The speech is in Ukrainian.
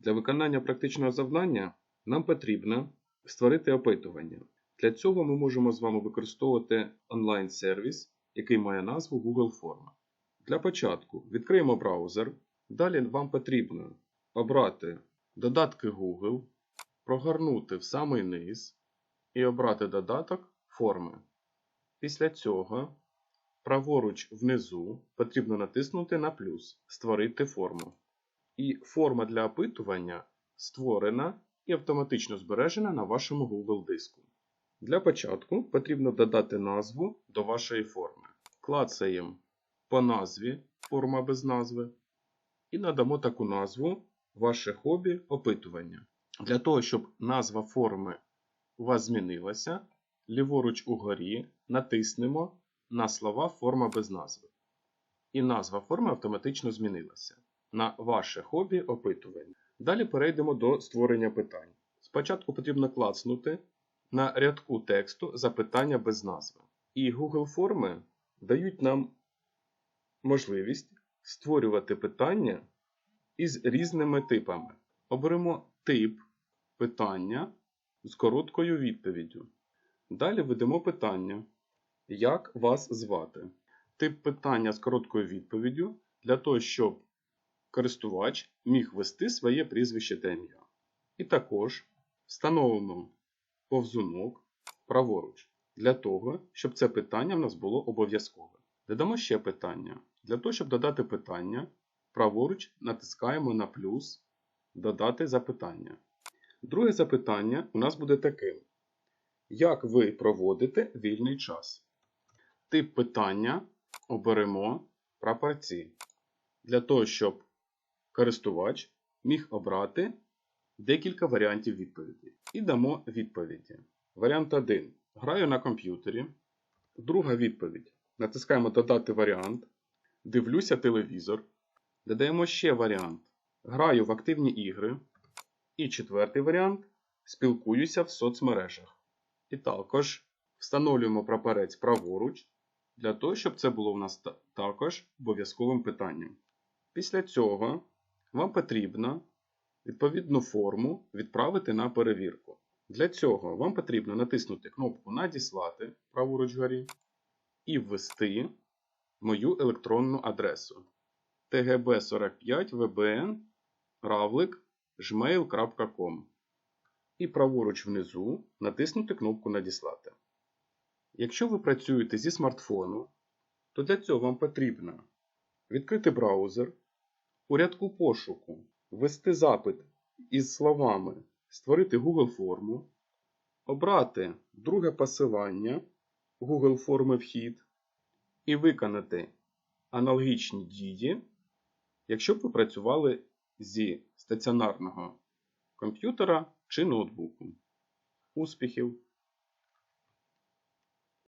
Для виконання практичного завдання нам потрібно створити опитування. Для цього ми можемо з вами використовувати онлайн-сервіс, який має назву Google Форма. Для початку відкриємо браузер. Далі вам потрібно обрати додатки Google, прогорнути в самий низ і обрати додаток форми. Після цього праворуч внизу потрібно натиснути на плюс Створити форму. І форма для опитування створена і автоматично збережена на вашому Google диску. Для початку потрібно додати назву до вашої форми. Клацаємо по назві форма без назви і надамо таку назву Ваше хобі опитування. Для того, щоб назва форми у вас змінилася, ліворуч угорі натиснемо на слова форма без назви. І назва форми автоматично змінилася на ваше хобі опитування. Далі перейдемо до створення питань. Спочатку потрібно клацнути на рядку тексту запитання без назви. І Google форми дають нам можливість створювати питання із різними типами. Оберемо тип питання з короткою відповіддю. Далі введемо питання, як вас звати. Тип питання з короткою відповіддю для того, щоб користувач міг ввести своє прізвище та ім'я. І також встановимо повзунок праворуч для того, щоб це питання в нас було обов'язкове. Додамо ще питання. Для того, щоб додати питання, праворуч натискаємо на плюс Додати запитання. Друге запитання у нас буде таким: Як ви проводите вільний час? Тип питання оберемо прапорці. Для того, щоб користувач міг обрати декілька варіантів відповіді. І дамо відповіді. Варіант 1. Граю на комп'ютері. Друга відповідь. Натискаємо Додати варіант. Дивлюся телевізор. Додаємо ще варіант. Граю в активні ігри. І четвертий варіант. Спілкуюся в соцмережах. І також встановлюємо прапорець праворуч, для того, щоб це було в нас також обов'язковим питанням. Після цього вам потрібно відповідну форму відправити на перевірку. Для цього вам потрібно натиснути кнопку Надіслати праворуч горі і ввести мою електронну адресу tgb45vbn равлик gmail.com і праворуч внизу натиснути кнопку Надіслати. Якщо ви працюєте зі смартфону, то для цього вам потрібно відкрити браузер, у рядку пошуку ввести запит із словами Створити Google форму, обрати друге посилання Google форми вхід і виконати аналогічні дії, якщо б ви працювали зі стаціонарного комп'ютера чи ноутбуку. Успіхів!